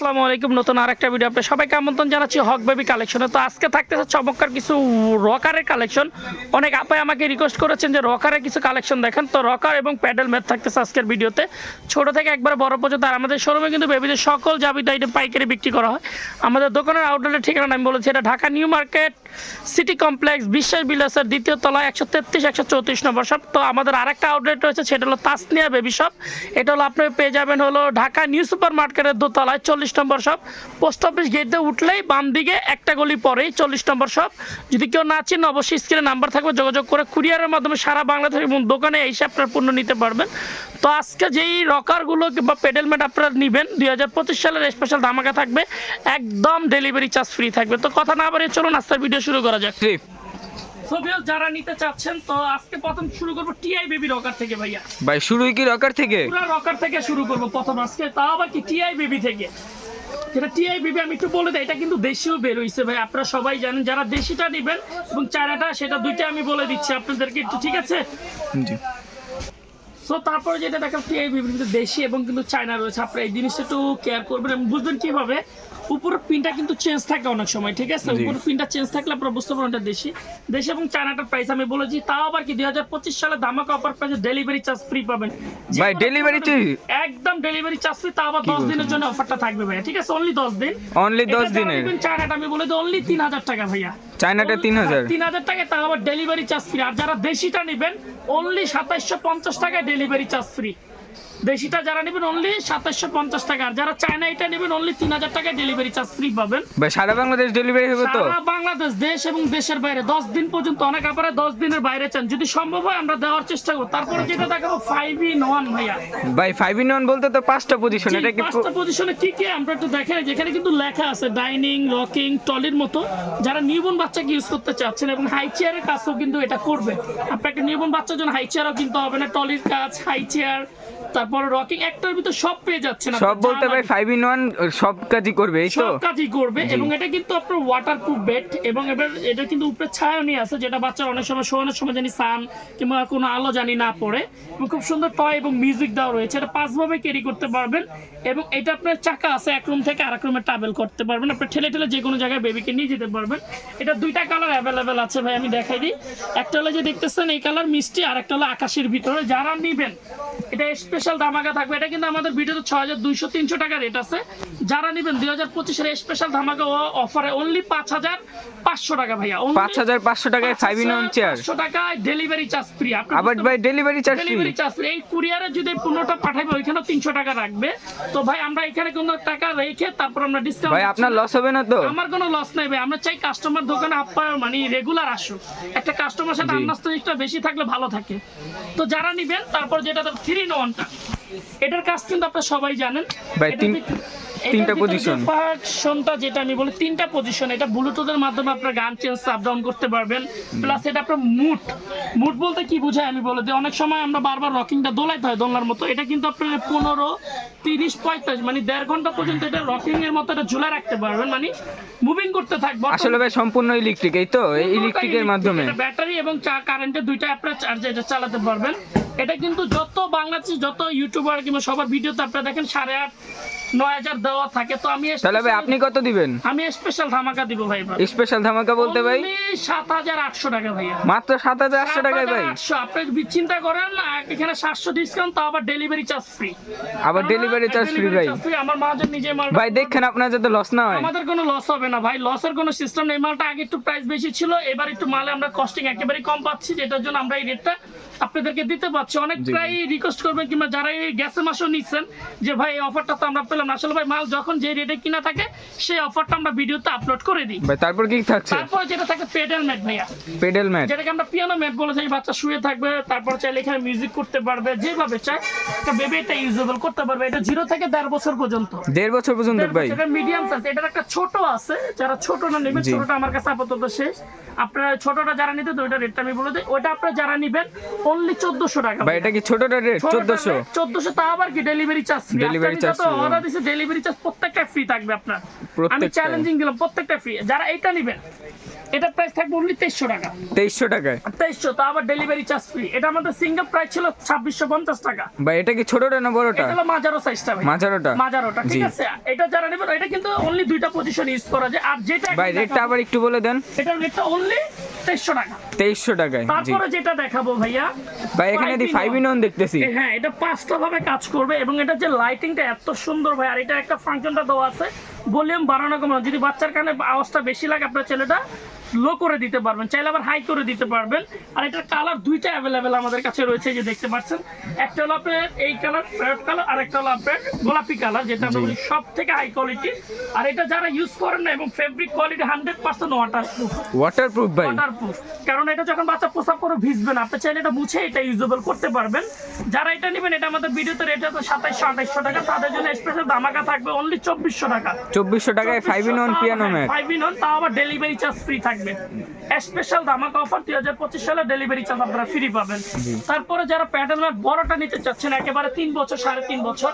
আসসালামু আলাইকুম। নতুন আরেকটা ভিডিও আপনার সবাইকে আমন্ত্রণ জানাচ্ছি হক বেবি কালেকশনে তো আজকে থাকতেছে চমৎকার কিছু রকারের কালেকশন অনেক আপাই আমাকে রিকোয়েস্ট করেছেন যে রকারের কিছু কালেকশন দেখেন। তো রকার এবং প্যাডেল ম্যাথ থাকতেছে আজকের ভিডিওতে। ছোট থেকে একবার, বড় পর্যন্ত। আর আমাদের শোরুমে কিন্তু বেবিদের সকল যাবিত আইটেম পাইকারি বিক্রি করা হয়। আমাদের দোকানের আউটলেটের ঠিকানা আমি বলেছি, এটা Dhaka new market, city complex, বিশ্বাস বিলাসের দ্বিতীয় তলায় একশো তেত্রিশ, একশো চৌত্রিশ নম্বর শপ তো আমাদের আরেকটা আউটলেট রয়েছে, সেটা হলো তাসনিয়া বেবি শপ এটা হলো আপনি পেয়ে যাবেন হলো ঢাকা নিউ সুপার মার্কেটের দোতলায় চল্লিশ নম্বর শপ পোস্ট অফিস গেট দিয়ে উঠলেই বাম দিকে একটা গলি পরেই চল্লিশ নম্বর শপ যদি কেউ না চিন অবশ্যই স্ক্রিনে নাম্বার থাকবে যোগাযোগ করে কুরিয়ারের মাধ্যমে সারা বাংলাদেশ এবং দোকানে এসে আপনার পণ্য নিতে পারবেন। তো আজকে যেই রকারগুলো কিংবা পেডেলমেন্ট আপনারা নেবেন দুই হাজার পঁচিশ সালের স্পেশাল ধামাকা থাকবে একদম ডেলিভারি চার্জ ফ্রি থাকবে। তো কথা না বাড়িয়ে চলুন আজকের ভিডিও শুরু করা যাক। যারা নিতে চাচ্ছেন তো আজকে প্রথম শুরু করব টিআই বেবি রকার থেকে ভাইয়া। ভাই শুরুই কি রকার থেকে? পুরো রকার থেকে শুরু করব প্রথম আজকে তাও আবার কি টিআই বেবি থেকে? যেটা টিআই বেবি আমি একটু বলে দিই এটা কিন্তু দেশিও বের হইছে ভাই। আপনারা সবাই জানেন যারা দেশিটা নেবেন এবং চারাটা সেটা দুইটা আমি বলে দিচ্ছি আপনাদেরকে একটু ঠিক আছে? জি। সো তারপরে যেটা দেখেন টিআই বেবির ভিতরে দেশি এবং কিন্তু চায়না রয়েছে। আপনারা এই জিনিসটা একটু কেয়ার করবেন এবং বুঝবেন কীভাবে উপরের পিনটা কিন্তু চেঞ্জ থাকে অনেক সময় ঠিক আছে? জি। উপরের পিনটা চেঞ্জ থাকলে আপনারা বুঝতে পারবেন এটা দেশি। দেশি এবং চায়নাটার প্রাইস আমি বলেছি তাও আবার কি দুই হাজার পঁচিশ সালে ধামাকা অফার প্রাইসে ডেলিভারি চার্জ ফ্রি পাবেন। ভাই, delivery একদম ডেলিভারি চার্জ ফ্রি তা আবার কি দশ দিনের বলছেন? জন্য অফারটা থাকবে ভাইয়া ঠিক আছে? অনলি দশ দিন। অনলি দশ এটা যারা চায়নাটা আমি বলে দিই অনলি তিন হাজার টাকা ভাইয়া। চায়নাটা তিন হাজার। তিন হাজার টাকা তাও আবার ডেলিভারি চার্জ ফ্রি আর যারা দেশিটা নেবেন অনলি সাতাইশশো পঞ্চাশ টাকায় ডেলিভারি চার্জ ফ্রি দেশিটা যারা নেবেন অনলি সাতাইশশো পঞ্চাশ টাকা। আর যারা চায়না এটা নেবেন অনলি তিন হাজার টাকায় ডেলিভারি চার্জ ফ্রি পাবেন। ভাই সারা বাংলাদেশ ডেলিভারি হবে তো? সারা বাংলাদেশ দেশ এবং দেশের বাইরে। দশ দিন পর্যন্ত অনেক আপনারা দশ দিনের বাইরে চান। যদি সম্ভব হয় আমরা দেওয়ার চেষ্টা করব। তারপরে যেটা দেখাবো ফাইভ ইন ওয়ান ভাইয়া। ভাই ফাইভ ইন ওয়ান বলতে তো পাঁচটা পজিশন এটা কি পাঁচটা পজিশনে কি কি আমরা একটু দেখে যেখানে কিন্তু লেখা আছে ডাইনিং রকিং টলির মতো। যারা নিউবর্ন বাচ্চাকে ইউজ করতে চাচ্ছেন এবং হাই চেয়ারের কাজও কিন্তু এটা করবে। আপনার একটা নিউবর্ন বাচ্চার জন্য হাই চেয়ারও কিনতে হবে না। টলির কাজ হাই চেয়ার তারপরে রকিং একটার ভিতর সব পেয়ে যাচ্ছেন সব বলতে ভাই ফাইভ ইন ওয়ান সব কাজই করবে এই তো। সব কাজই করবে এবং এটা কিন্তু আপনার ওয়াটারপ্রুফ বেড এবং এবার এটা কিন্তু উপরে ছায়া নিয়ে আছে যেটা বাচ্চারা অনেক সময় শোয়ানোর সময় জানি সান কিংবা কোনো আলো জানি না পড়ে। এবং খুব সুন্দর টয় এবং মিউজিক দেওয়া রয়েছে এটা পাঁচভাবে ক্যারি করতে পারবেন এবং এটা আপনার চাকা আছে এক রুম থেকে আরেক রুমে ট্রাভেল করতে পারবেন। আপনি ঠেলে ঠেলে যে কোনো জায়গায় বেবিকে নিয়ে যেতে পারবেন। এটা দুইটা কালার অ্যাভেলেবেল আছে ভাই আমি দেখাই দিই। একটা হলো যে দেখতেছেন এই কালার মিষ্টি আর একটা হলো আকাশের ভিতরে। যারা নিবেন এটা স্পেশাল ধামাকা থাকবে। এটা কিন্তু আমাদের ভিডিওতে ছয় হাজার দুইশো তিনশো টাকা রেট আছে। যারা নেবেন দুই হাজার পঁচিশের স্পেশাল ধামাকা অফারে অনলি পাঁচ হাজার পাঁচশো টাকা ভাইয়া। পাঁচ হাজার পাঁচশো টাকায় ফাইভ ইন ওয়ান চেয়ার পাঁচশো টাকায় ডেলিভারি চার্জ ফ্রি আবার ভাই delivery charge delivery charge free এই কুরিয়ারে যদি পণ্যটা পাঠাবে ওইখানেও তিনশো টাকা রাখবে। তো ভাই আমরা এখানে কোনো টাকা রেখে তারপর আমরা ডিসকাউন্ট ভাই আপনার লস হবে না তো? আমার কোনো লস নাই ভাই। আমরা চাই কাস্টমার দোকানে আপ্যায়ন মানে রেগুলার আসুক। একটা কাস্টমার সাথে জি। আন্দাজটা বেশি থাকলে ভালো থাকে। তো যারা নিবেন তারপর যেটা থ্রি ইন ওয়ানটা এটার কাজ কিন্তু আপনারা সবাই জানেন। ভাই, তিনটা এটার ভিতরে যে যেটা আমি বলি তিনটা পজিশন এটা ব্লুটুথের মাধ্যমে আপনার গান চেঞ্জ আপ ডাউন করতে পারবেন। প্লাস এটা আপনার মুড মুড বলতে কি বোঝায় আমি বলে দিই অনেক সময় আমরা বারবার রকিংটা দোলাইতে হয় দোলনার মতো। এটা কিন্তু আপনার পনেরো তিরিশ পঁয়তাল্লিশ মানে দেড় ঘণ্টা পর্যন্ত এটা রকিং এর মতো এটা ঝুলে রাখতে পারবেন মানে মুভিং করতে থাকবে। আসলে ভাই সম্পূর্ণ ইলেকট্রিক এই তো? এই ইলেকট্রিকের মাধ্যমে। ব্যাটারি এবং কারেন্টের দুইটা আপনার চার্জে এটা চালাতে পারবেন। এটা কিন্তু যত বাংলাদেশি যত ইউটিউবার কিংবা সবার ভিডিওতে আপনারা দেখেন সাড়ে আট নয় হাজার দেওয়া থাকে তো আমি তাহলে ভাই আপনি কত দিবেন? আমি স্পেশাল ধামাকা দিব ভাই। স্পেশাল ধামাকা বলতে ভাই? Only সাত হাজার আটশো টাকা ভাইয়া। মাত্র টাকায় ভাই? 7,800 আপনি চিন্তা করেন এখানে সাতশো ডিসকাউন্ট তো আবার ডেলিভারি চার্জ ফ্রি আবার ডেলিভারি চার্জ ফ্রি ভাই। আমার মাঝে নিজে মাল ভাই দেখেন আপনার যাতে লস না হয়। আমাদের কোনো লস হবে না ভাই লসের কোনো সিস্টেম নেই। মালটা আগে একটু প্রাইস বেশি ছিল এবার একটু মালে আমরা কস্টিং একেবারে কম পাচ্ছি যেটার জন্য আমরা এই রেটটা আপনাদেরকে দিতে পারছি। অনেক প্রায় রিকোয়েস্ট করবেন কিংবা যারা এই গ্যাসের মাসও নিচ্ছেন যে ভাই এই অফারটা তো আমরা পেলাম আসলে ভাই মাল যখন যে রেটে কিনা থাকে সেই অফারটা আমরা ভিডিওতে আপলোড করে দিই। ভাই তারপর কি থাকছে? তারপরে যেটা থাকে পেডেল ম্যাট ভাইয়া। পেডেল ম্যাট যেটাকে আমরা পিয়ানো ম্যাট বলে থাকি বাচ্চা শুয়ে থাকবে তারপর চাইলে এখানে মিউজিক করতে পারবে যেভাবে চায় একটা বেবি এটা ইউজেবল করতে পারবে। এটা জিরো থেকে দেড় বছর পর্যন্ত। দেড় বছর পর্যন্ত ভাই। এটা মিডিয়াম সাইজ এটার একটা ছোট আছে যারা ছোট না নেবেন ছোটটা আমার কাছে আপাতত শেষ। আপনারা ছোটটা যারা নিতে তো ওইটা রেটটা আমি বলে দিই। ওইটা আপনারা যারা নেবেন অনলি চোদ্দশো টাকা ভাই এটা কি ছোটটা রেট চোদ্দশো? চোদ্দশো তা আবার কি delivery charge charge free, order দিচ্ছি ডেলিভারি চার্জ প্রত্যেকটা ফ্রি থাকবে আপনার। আমি চ্যালেঞ্জিং দিলাম প্রত্যেকটা ফ্রি যারা এটা নেবেন এটা প্রাইস থাকবে অনলি তেইশশো টাকা। তেইশশো টাকায়? তেইশশো তা আবার ডেলিভারি চার্জ ফ্রি এটা আমাদের সিঙ্গেল প্রাইস ছিল ছাব্বিশশো পঞ্চাশ টাকা। ভাই এটা কি ছোটটা না বড়টা? এটা হলো মাজারো সাইজটা ভাই। মাঝারোটা মাজারোটা ঠিক আছে? এটা যারা নেবেন এটা কিন্তু অনলি দুইটা পজিশন ইউজ করা যায়। আর যেটা ভাই রেটটা আবার একটু বলে দেন। এটার রেটটা অনলি তেইশশো টাকা। তেইশশো টাকায় তারপরে যেটা দেখাবো ভাইয়া ভাই এখানে দি ফাইভ ইন দেখতেছি। হ্যাঁ এটা পাঁচটা ভাবে কাজ করবে এবং এটা যে লাইটিংটা এত সুন্দর ভাই আর এটা একটা ফাংশনটা দেওয়া আছে। ভলিউম বাড়ানো কমানো যদি বাচ্চার কানে আওয়াজটা বেশি লাগে আপনার ছেলেটা লো করে দিতে পারবেন চাইলে আবার হাই করে দিতে পারবেন। আর এটার কালার দুইটা অ্যাভেলেবেল আমাদের কাছে রয়েছে যে দেখতে পাচ্ছেন। একটা হলো আপনার এই কালার রেড কালার আর একটা হলো আপনার গোলাপি কালার যেটা আমরা বলি সব থেকে হাই কোয়ালিটি আর এটা যারা ইউজ করেন না এবং fabric quality hundred percent water waterproof ভাই। ওয়াটারপ্রুফ কারণ এটা যখন বাচ্চা প্রসাব করে ভিজবে না আপনি চাইলে এটা মুছে এটা ইউজেবল করতে পারবেন। যারা এটা নেবেন এটা আমাদের ভিডিওতে রেট আছে সাতাইশশো আঠাইশশো টাকা। তাদের জন্য স্পেশাল দামাকা থাকবে অনলি চব্বিশশো টাকা। চব্বিশশো টাকায় five in one piano five in one তাও আবার ডেলিভারি চার্জ ফ্রি থাকবে। স্পেশাল দামাকা অফার দুই হাজার পঁচিশ সালে ডেলিভারি চার্জ আপনারা ফ্রি পাবেন। তারপরে যারা ম্যাট বড়টা নিতে চাচ্ছেন একেবারে তিন বছর সাড়ে তিন বছর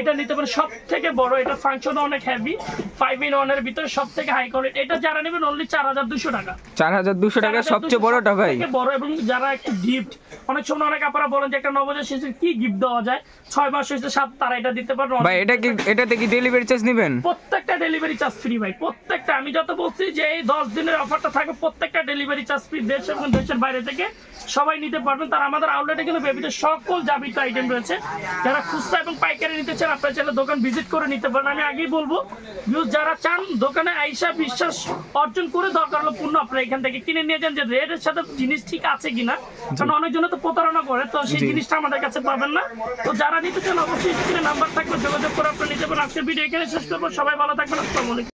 এটা নিতে পারেন। সব থেকে বড় এটা ফাংশন অনেক হেভি ফাইভ ইন ওয়ানের ভিতরে সব থেকে হাই কোয়ালিটি এটা যারা নেবেন অনলি চার হাজার দুশো টাকা। চার হাজার দুশো টাকা সবচেয়ে বড়টা ভাই। বড় এবং যারা একটু গিফট অনেক সময় অনেক আপনারা বলেন যে একটা নবজাত শিশুর কি গিফট দেওয়া যায়? ছয় মাস হয়েছে সাত তারা এটা দিতে পারেন ভাই এটা কি এটাতে কি ডেলিভারি চার্জ নেবেন? প্রত্যেকটা ডেলিভারি চার্জ ফ্রি ভাই প্রত্যেকটা। আমি যত বলছি যে এই দশ দিনের অফারটা থাকবে প্রত্যেকটা ডেলিভারি চার্জ ফ্রি দেশ এবং দেশের বাইরে থেকে। সবাই নিতে পারবেন। তার আমাদের আউটলেটে কিন্তু বেবিদের সকল যাবিত আইটেম রয়েছে। যারা খুচরা এবং পাইকারি নিতে চান আপনারা চাইলে দোকান ভিজিট করে নিতে পারেন। আমি আগেই বলব যারা চান দোকানে আইসা বিশ্বাস অর্জন করে দরকার হলো পূর্ণ আপনারা এখান থেকে কিনে নিয়ে যান। যে রেটের সাথে জিনিস ঠিক আছে কিনা কারণ অনেকজন তো প্রতারণা করে তো সেই জিনিসটা আমাদের কাছে পাবেন না। তো যারা নিতে চান অবশ্যই স্ক্রিনে নাম্বার থাকবে যোগাযোগ করে আপনারা নিতে পারেন। আজকের ভিডিও এখানে শেষ করব। সবাই ভালো থাকবেন। আসসালামু আলাইকুম।